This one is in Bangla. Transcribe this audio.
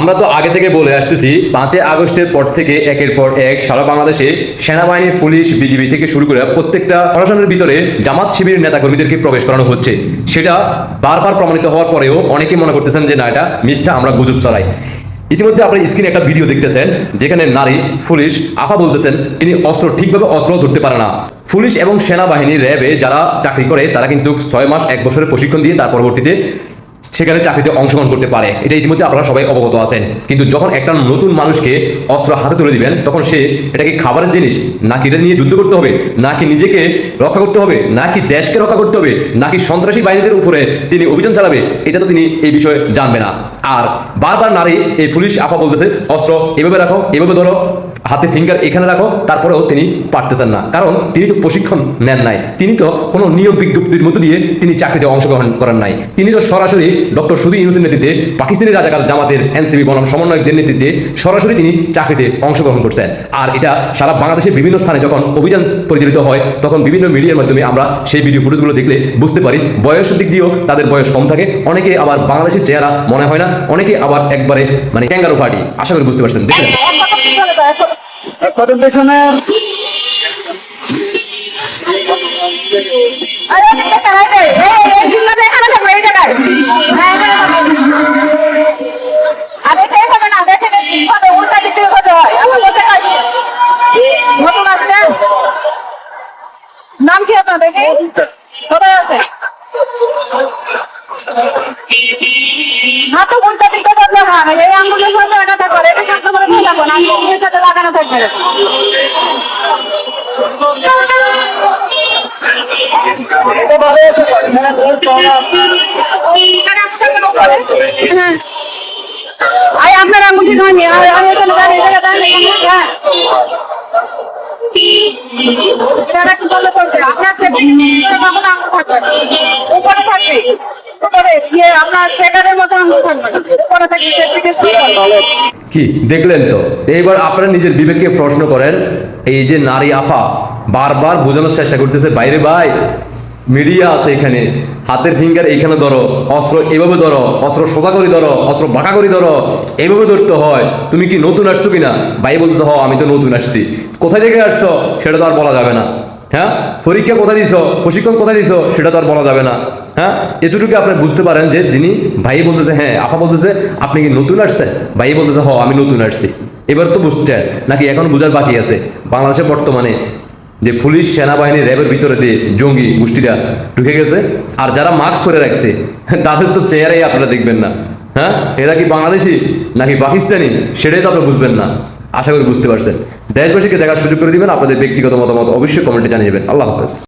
আমরা তো আগে থেকে বলে আসতেছি, পাঁচই আগস্টের পর থেকে একের পর এক সারা বাংলাদেশে সেনাবাহিনী, পুলিশ, বিজিবি থেকে শুরু করে প্রত্যেকটা প্রশাসনের ভিতরে জামাত শিবিরের নেতাকর্মীদেরকে প্রবেশ করানো হচ্ছে। সেটা বারবার প্রমাণিত হওয়ার পরেও অনেকে মনে করতেছেন যে না, এটা মিথ্যা, আমরা গুজব চালাই। ইতিমধ্যে আপনার স্ক্রিনে একটা ভিডিও দেখতেছেন, যেখানে নারী, পুলিশ, আফা বলতেছেন, তিনি অস্ত্র, ঠিকভাবে অস্ত্র ধরতে পারে না। পুলিশ এবং সেনাবাহিনী র্যাবে যারা চাকরি করে, তারা কিন্তু ছয় মাস, এক বছরের প্রশিক্ষণ দিয়ে তার পরবর্তীতে সেখানে চাকরিতে অংশগ্রহণ করতে পারে। এটা ইতিমধ্যে আপনারা সবাই অবগত আছেন। কিন্তু যখন একটা নতুন মানুষকে অস্ত্র হাতে তুলে দিবেন, তখন সে এটা কি খাবারের জিনিস, নাকি এটা নিয়ে যুদ্ধ করতে হবে, নাকি নিজেকে রক্ষা করতে হবে, নাকি দেশকে রক্ষা করতে হবে, নাকি সন্ত্রাসী বাহিনীদের উপরে তিনি অভিযান চালাবে, এটা তো তিনি এই বিষয়ে জানবে না। আর বারবার নারী, এই পুলিশ আফা বলতেছে, অস্ত্র এভাবে রাখো, এভাবে ধরো হাতে ফিঙ্গার এখানে রাখো, তারপরেও তিনি পারতেছেন না। কারণ তিনি তো প্রশিক্ষণ নেন নাই। তিনি তো কোনো নিয়োগ বিজ্ঞপ্তির মধ্য দিয়ে তিনি চাকরিতে অংশগ্রহণ করেন নাই। তিনি তো সরাসরি ডক্টর সুদী ইউনুসের নেতৃত্বে পাকিস্তানি রাজাকার জামাতের এনসিবি বনাম সমন্বয়কদের নেতৃত্বে সরাসরি তিনি চাকরিতে অংশগ্রহণ করছেন। আর এটা সারা বাংলাদেশের বিভিন্ন স্থানে যখন অভিযান পরিচালিত হয়, তখন বিভিন্ন মিডিয়ার মাধ্যমে আমরা সেই ভিডিও ফুটেজগুলো দেখলে বুঝতে পারি, বয়সের দিক দিয়েও তাদের বয়স কম থাকে। অনেকে আবার বাংলাদেশের চেহারা মনে হয় না, অনেকে আবার একবারে মানে ক্যাঙ্গারো ফাটি। আশা করি বুঝতে পারছেন। দেখলেন? কত পেছনে? আরে এটা কারাই দে এই এই সিঙ্গারে এখানে থাকবে, এই জায়গায়। হ্যাঁ না নাম কি আপনার, দেখি? কোথায় আছে? হাতে উল্টা দিকে কত হয় এই আঙ্গুলের সাথে লাগানো থাকবে এটা সাথে করে নিয়ে যাব না সাথে লাগানো থাকবে আই আপনার আঙ্গুঠি ধরনি আমি এখানে হ্যাঁ। আপনার আপনার মতো কি দেখলেন তো? এইবার আপনারা নিজের বিবেককে প্রশ্ন করেন এই যে নারী আফা বারবার বোঝানোর চেষ্টা করতেছে বাইরে ভাই মিডিয়া আছে এখানে হাতের ফিঙ্গার এইখানে ধরো অস্ত্র এভাবে ধরো অস্ত্র সোজা করে ধরো অস্ত্র বাঁকা করে ধরো এইভাবে ধরতে হয় তুমি কি নতুন আসছো কিনা? ভাই বলতেছে হ আমি তো নতুন আসছি। কোথায় থেকে আসছো? সেটা তো আর বলা যাবে না। হ্যাঁ? পরীক্ষা কোথায় দিছ? প্রশিক্ষণ কোথায় দিছ? সেটা তো আর বলা যাবে না। হ্যাঁ? এতটুকু আপনি বুঝতে পারেন যে যিনি ভাই বলতেছে হ্যাঁ আপা বলতেছে, আপনি কি নতুন আসছেন? ভাই বলতেছে হ আমি নতুন আসছি। এবার তো বুঝছেন, নাকি এখন বোঝার বাকি আছে? বাংলাদেশে বর্তমানে যে পুলিশ, সেনাবাহিনী, র্যাবের ভিতরে দিয়ে জঙ্গি গোষ্ঠীরা ঢুকে গেছে, আর যারা মাস্ক পরে রাখছে, তাদের তো চেহারাই আপনারা দেখবেন না। হ্যাঁ? এরা কি বাংলাদেশি, নাকি পাকিস্তানি? সেটাই তো আপনি বুঝবেন না। আশা করি বুঝতে পারছেন। দেশবাসীকে দেখার সুযোগ করে দিবেন, আপনাদের ব্যক্তিগত মতামত অবশ্যই কমেন্টে জানিয়ে যাবেন। আল্লাহ হাফেজ।